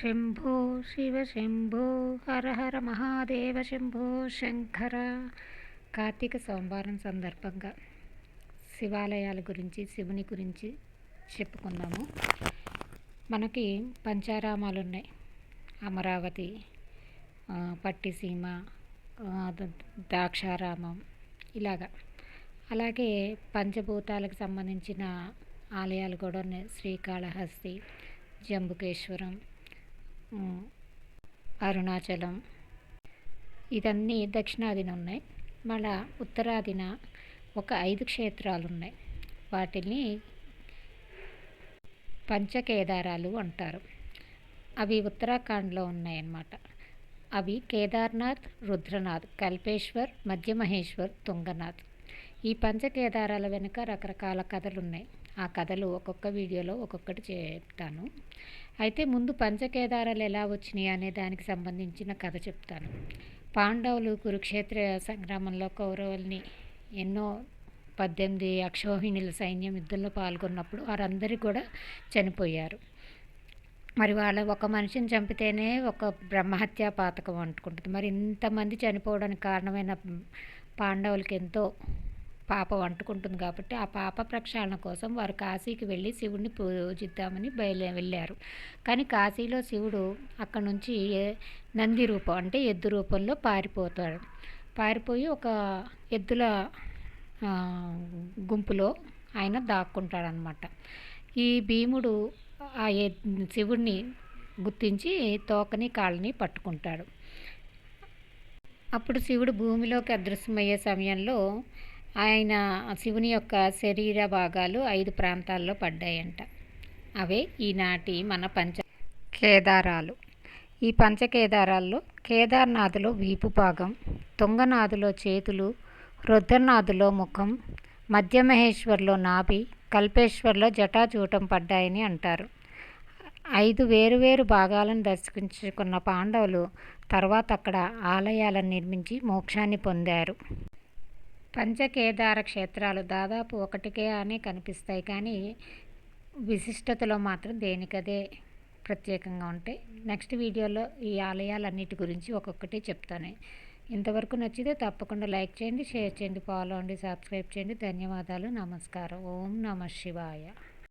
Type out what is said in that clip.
శంభో శివ శంభో హర హర మహాదేవ శంభో శంకర కార్తీక సోమవారం సందర్భంగా శివాలయాల గురించి శివుని గురించి చెప్పుకుందాము మనకి పంచారామాలు ఉన్నాయి. అమరావతి పట్టిసీమ ద్రాక్షారామం ఇలాగా. అలాగే పంచభూతాలకు సంబంధించిన ఆలయాలు కూడా ఉన్నాయి. శ్రీకాళహస్తి జంబుకేశ్వరం అరుణాచలం. ఇదన్నీ దక్షిణాదిన ఉన్నాయి మళ్ళా ఉత్తరాదిన ఒక ఐదు క్షేత్రాలు ఉన్నాయి వాటిని పంచకేదారాలు అంటారు. అవి ఉత్తరాఖండ్లో ఉన్నాయన్నమాట. అవి కేదార్నాథ్ రుద్రనాథ్ కల్పేశ్వర్ మధ్యమహేశ్వర్ తుంగనాథ్. ఈ పంచకేదారాల వెనుక రకరకాల కథలు ఉన్నాయి ఆ కథలు ఒక్కొక్క వీడియోలో ఒక్కొక్కటి చెప్తాను అయితే ముందు పంచకేదారాలు ఎలా వచ్చినాయి అనే దానికి సంబంధించిన కథ చెప్తాను. పాండవులు కురుక్షేత్ర సంగ్రామంలో కౌరవుల్ని ఎన్నో పద్దెనిమిది అక్షోహిణుల సైన్యం యుద్ధంలో పాల్గొన్నప్పుడు వారందరూ కూడా చనిపోయారు. మరి వాళ్ళ ఒక మనిషిని చంపితేనే ఒక బ్రహ్మహత్య పాతకం అంటుకుంటుంది. మరి ఇంతమంది చనిపోవడానికి కారణమైన పాండవులకి ఎంతో పాప అంటుకుంటుంది కాబట్టి ఆ పాప ప్రక్షాళన కోసం వారు కాశీకి వెళ్ళి శివుడిని పూజిద్దామని బయలు వెళ్ళారు. కానీ కాశీలో శివుడు అక్కడ నుంచి నంది రూపం అంటే ఎద్దు రూపంలో పారిపోతాడు. పారిపోయి ఒక ఎద్దుల గుంపులో ఆయన దాక్కుంటాడనమాట ఈ భీముడు ఆ శివుడిని గుర్తించి తోకని కాళ్ళని పట్టుకుంటాడు. అప్పుడు శివుడు భూమిలోకి అదృశ్యమయ్యే సమయంలో ఆయన శివుని యొక్క శరీర భాగాలు ఐదు ప్రాంతాల్లో పడ్డాయంట. అవే ఈనాటి మన పంచ కేదారాలు. ఈ పంచకేదారాల్లో కేదార్నాథులో వీపు భాగం తుంగనాథులో చేతులు రుద్రనాథులో ముఖం మధ్యమహేశ్వర్లో నాభి కల్పేశ్వర్లో జటాజూటం పడ్డాయని అంటారు. ఐదు వేరువేరు భాగాలను దర్శించుకున్న పాండవులు తర్వాత అక్కడ ఆలయాలను నిర్మించి మోక్షాన్ని పొందారు. పంచకేదార క్షేత్రాలు దాదాపు ఒకటికే అని కనిపిస్తాయి కానీ విశిష్టతలో మాత్రం దేనికదే ప్రత్యేకంగా ఉంటాయి. నెక్స్ట్ వీడియోలో ఈ ఆలయాలన్నిటి గురించి ఒక్కొక్కటి చెప్తాను. ఇంతవరకు నచ్చితే తప్పకుండా లైక్ చేయండి షేర్ చేయండి ఫాలో అండి సబ్స్క్రైబ్ చేయండి. ధన్యవాదాలు నమస్కారం. ఓం నమ శివాయ.